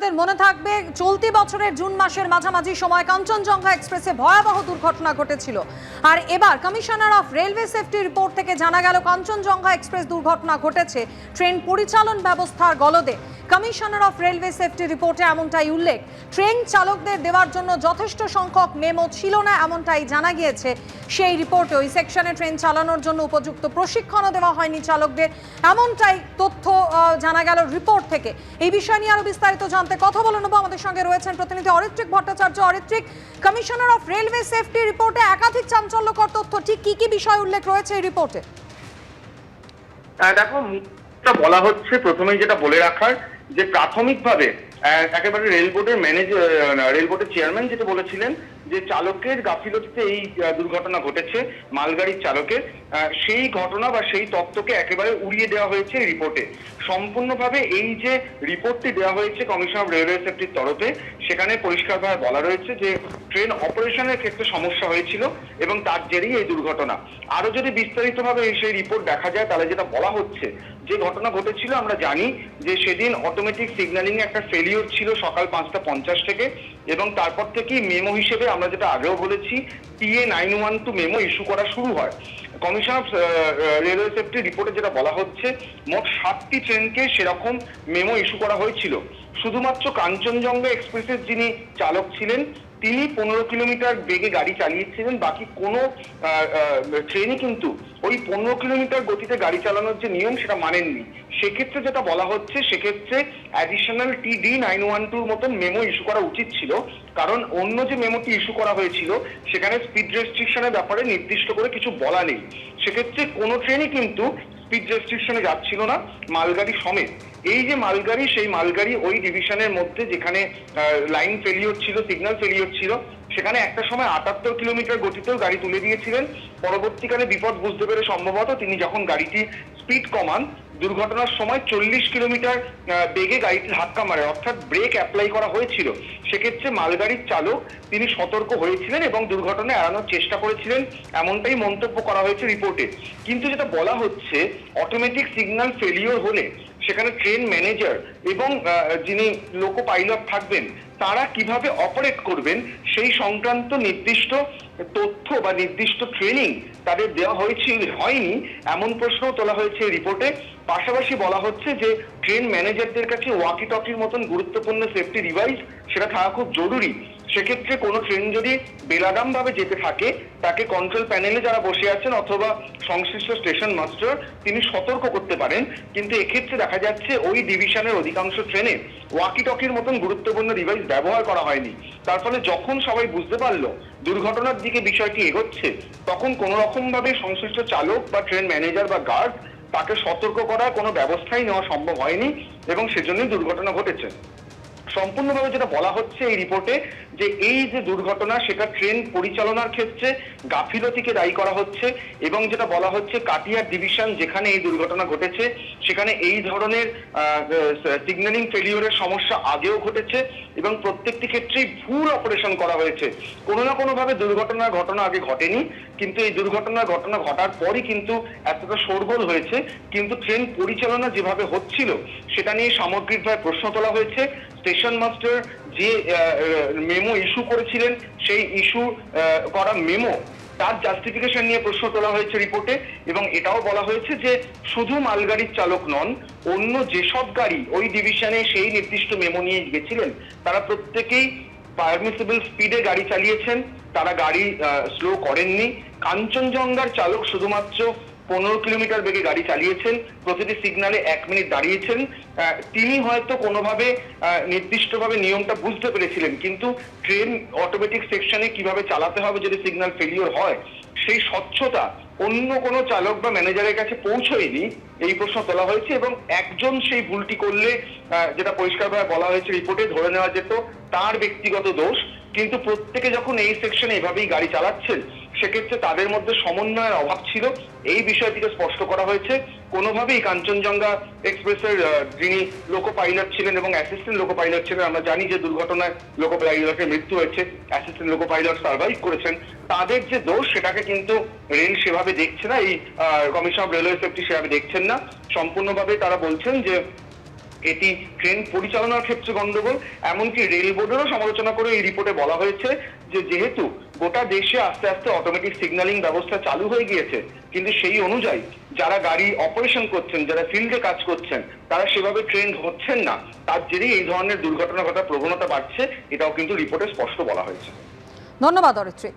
আপনাদের মনে থাকবে, চলতি বছরের জুন মাসের মাঝামাঝি সময় কাঞ্চনজঙ্ঘা এক্সপ্রেসে ভয়াবহ দুর্ঘটনা ঘটেছিল। আর এবার commissioner of railway safety report থেকে জানা গেল, কাঞ্চনজঙ্ঘা এক্সপ্রেস দুর্ঘটনা ঘটেছে ট্রেন পরিচালন ব্যবস্থার গলদে। কমিশনার অফ রেলওয়ে সেফটি রিপোর্টে এমনটাই উল্লেখ, ট্রেন চালকদের দেওয়ার জন্য যথেষ্ট সংখ্যক মেমো ছিল না, এমনটাই জানা গিয়েছে। সেই রিপোর্টে ওই সেকশনে ট্রেন চালানোর জন্য উপযুক্ত প্রশিক্ষণও দেওয়া হয়নি চালকদের। এমনটাই তথ্য জানা গেল রিপোর্ট থেকে। এই বিষয় নিয়ে আরও বিস্তারিত জানতে কথা বলে নেব। আমাদের সঙ্গে রয়েছেন প্রতিনিধি Aritrik Bhattacharya. Aritrik commissioner of railway safety রিপোর্টে একাধিক চাঞ্চল্যকর তথ্য। ঠিক কি কি বিষয় উল্লেখ রয়েছে এই রিপোর্টে? দেখো বলা হচ্ছে প্রথমেই যেটা বলে রাখার যে প্রাথমিকভাবে একেবারে রেল বোর্ডের ম্যানেজার রেল বোর্ডের চেয়ারম্যান যেটা বলেছিলেন যে চালকের গাফিলতিতে এই দুর্ঘটনা ঘটেছে, মালগাড়ির চালকের সেই ঘটনা বা সেই তত্ত্বকে একেবারে উড়িয়ে দেওয়া হয়েছে রিপোর্টে। সম্পূর্ণভাবে এই যে রিপোর্টটি দেওয়া হয়েছে কমিশন অফ রেলওয়ে সেফটির তরফে, সেখানে পরিষ্কারভাবে বলা রয়েছে যে ট্রেন অপারেশনের ক্ষেত্রে সমস্যা হয়েছিল এবং তার জেরেই এই দুর্ঘটনা। আরও যদি বিস্তারিতভাবে সেই রিপোর্ট দেখা যায়, তাহলে যেটা বলা হচ্ছে, যে ঘটনা ঘটেছিল, আমরা জানি যে সেদিন অটোমেটিক সিগন্যালিং একটা ফেলিওর ছিল সকাল পাঁচটা পঞ্চাশ থেকে এবং তারপর থেকেই মেমো হিসেবে আমরা যেটা আগেও বলেছি TA nine one two memo issue করা শুরু হয়। কমিশন অফ রেলওয়ে সেফটি রিপোর্টে যেটা বলা হচ্ছে, মোট সাতটি ট্রেনকে সেরকম মেমো ইস্যু করা হয়েছিল। শুধুমাত্র কাঞ্চনজঙ্ঘা এক্সপ্রেসের যিনি চালক ছিলেন তিনি পনেরো কিলোমিটার বেগে গাড়ি চালিয়েছিলেন, বাকি কোনো ট্রেনই কিন্তু ওই পনেরো কিলোমিটার গতিতে গাড়ি চালানোর যে নিয়ম সেটা মানেননি। সেক্ষেত্রে যেটা বলা হচ্ছে, সেক্ষেত্রে additional T D nine one টুর মতন মেমো ইস্যু করা উচিত ছিল। কারণ অন্য যে মেমোটি ইস্যু করা হয়েছিল, সেখানে স্পিড রেস্ট্রিকশনের ব্যাপারে নির্দিষ্ট করে কিছু বলা নেই। সেক্ষেত্রে কোনো ট্রেনই কিন্তু স্পিড রেস্ট্রিকশনে যাচ্ছিল না, মালগাড়ি সমেত। এই যে মালগাড়ি, সেই মালগাড়ি ওই ডিভিশনের মধ্যে যেখানে লাইন ফেলিওর ছিল সিগন্যাল ফেলিওর ছিল, সেখানে একটা সময় আটাত্তর কিলোমিটার গতিতেও গাড়ি তুলে দিয়েছিলেন। পরবর্তীকালে বিপদ বুঝতে পেরে সম্ভবত তিনি যখন গাড়িটি স্পিড কমান দুর্ঘটনার সময় চল্লিশ কিলোমিটার বেগে গাড়িটি ধাক্কা মারে, অর্থাৎ ব্রেক অ্যাপ্লাই করা হয়েছিল। সেক্ষেত্রে মালগাড়ির চালক তিনি সতর্ক হয়েছিলেন এবং দুর্ঘটনা এড়ানোর চেষ্টা করেছিলেন, এমনটাই মন্তব্য করা হয়েছে রিপোর্টে কিন্তু যেটা বলা হচ্ছে অটোমেটিক সিগন্যাল ফেলিওর হলে সেখানে ট্রেন ম্যানেজার এবং যিনি লোকো পাইলট থাকবেন, তারা কীভাবে অপারেট করবেন, সেই সংক্রান্ত নির্দিষ্ট তথ্য বা নির্দিষ্ট ট্রেনিং তাদের দেওয়া হয়েছে, হয়নি, এমন প্রশ্ন তোলা হয়েছে রিপোর্টে পাশাপাশি বলা হচ্ছে যে ট্রেন ম্যানেজারদের কাছে ওয়াকি টকির মতন গুরুত্বপূর্ণ সেফটি ডিভাইস সেটা থাকা খুব জরুরি। সেক্ষেত্রে কোনো ট্রেন যদি বেলাগাম ভাবে যেতে থাকে, তাকে কন্ট্রোল প্যানেলে যারা বসে আছেন অথবা সংশ্লিষ্ট স্টেশন মাস্টার তিনি সতর্ক করতে পারেন। কিন্তু এক্ষেত্রে দেখা যাচ্ছে ওই ডিভিশনের অধিকাংশ ট্রেনে ওয়াকি টকির মতন গুরুত্বপূর্ণ ডিভাইস ব্যবহার করা হয়নি। তার ফলে যখন সবাই বুঝতে পারল দুর্ঘটনার দিকে বিষয়টি এগোচ্ছে, তখন কোনো রকম ভাবে সংশ্লিষ্ট চালক বা ট্রেন ম্যানেজার বা গার্ড তাকে সতর্ক করার কোনো ব্যবস্থাই নেওয়া সম্ভব হয়নি এবং সেজন্যই দুর্ঘটনা ঘটেছে। সম্পূর্ণভাবে যেটা বলা হচ্ছে এই রিপোর্টে, যে এই যে দুর্ঘটনা, সেটা ট্রেন পরিচালনার ক্ষেত্রে গাফিলতিকে দায়ী করা হচ্ছে এবং যেটা বলা হচ্ছে কাটিয়ার ডিভিশন যেখানে এই দুর্ঘটনা ঘটেছে, সেখানে এই ধরনের সিগন্যালিং ফেলিওরের সমস্যা আগেও ঘটেছে। এবং প্রত্যেকটি ক্ষেত্রেই ভুল অপারেশন করা হয়েছে। কোনো না কোনোভাবে দুর্ঘটনার ঘটনা আগে ঘটেনি, কিন্তু এই দুর্ঘটনার ঘটনা ঘটার পরই কিন্তু এতটা শোরগোল হয়েছে, কিন্তু ট্রেন পরিচালনা যেভাবে হচ্ছিল, সেটা নিয়ে সামগ্রিকভাবে প্রশ্ন তোলা হয়েছে। স্টেশন মাস্টার যে মেমো ইস্যু করেছিলেন, সেই ইস্যু করা মেমো তার জাস্টিফিকেশন নিয়ে প্রশ্ন তোলা হয়েছে রিপোর্টে এবং এটাও বলা হয়েছে যে শুধু মালগাড়ির চালক নন, অন্য যেসব গাড়ি ওই ডিভিশনে সেই নির্দিষ্ট মেমো নিয়ে গেছিলেন, তারা প্রত্যেকেই পারমিসিবল স্পিডে গাড়ি চালিয়েছেন, তারা গাড়ি স্লো করেননি। কাঞ্চনজঙ্ঘার চালক শুধুমাত্র পনেরো কিলোমিটার বেগে গাড়ি চালিয়েছেন, প্রতিটি সিগনালে এক মিনিট দাঁড়িয়েছেন। তিনি হয়তো কোনোভাবে নির্দিষ্টভাবে নিয়মটা বুঝতে পেরেছিলেন, কিন্তু ট্রেন অটোমেটিক সেকশনে কীভাবে চালাতে হবে যদি সিগন্যাল ফেলিওর হয়, সেই স্বচ্ছতা অন্য কোনো চালক বা ম্যানেজারের কাছে পৌঁছয়নি, এই প্রশ্ন তোলা হয়েছে এবং একজন সেই ভুলটি করলে যেটা পরিষ্কারভাবে বলা হয়েছে রিপোর্টে ধরে নেওয়া যেত, তার ব্যক্তিগত দোষ। কিন্তু প্রত্যেকে যখন এই সেকশনে এভাবেই গাড়ি চালাচ্ছেন সেক্ষেত্রে তাদের মধ্যে সমন্বয়ের অভাব ছিল। এই বিষয়টিকে স্পষ্ট করা হয়েছে। কোনোভাবেই কাঞ্চনজঙ্ঘা এক্সপ্রেসের যিনি লোকো পাইলট ছিলেন এবং অ্যাসিস্ট্যান্ট লোকো পাইলট ছিলেন, আমরা জানি যে দুর্ঘটনায় লোকো পাইলটের মৃত্যু হয়েছে অ্যাসিস্ট্যান্ট লোকো পাইলট সার্ভাইভ করেছেন। তাদের যে দোষ, সেটাকে কিন্তু রেল সেভাবে দেখছে না, এই কমিশন অফ রেলওয়ে সেফটি সেভাবে দেখছেন না। সম্পূর্ণভাবে তারা বলছেন যে এটি ট্রেন পরিচালনার ক্ষেত্রে গন্ডগোল এমনকি রেল বোর্ডেরও সমালোচনা করে এই রিপোর্টে বলা হয়েছে যে যেহেতু গোটা দেশে আস্তে আস্তে অটোমেটিক সিগন্যালিং ব্যবস্থা চালু হয়ে গিয়েছে, কিন্তু সেই অনুযায়ী যারা গাড়ি অপারেশন করছেন, যারা ফিল্ডে কাজ করছেন, তারা সেভাবে ট্রেন্ড হচ্ছেন না। তার জেরেই এই ধরনের দুর্ঘটনা ঘটার প্রবণতা বাড়ছে, এটাও কিন্তু রিপোর্টে স্পষ্ট বলা হয়েছে। ধন্যবাদ অরিত্রিক।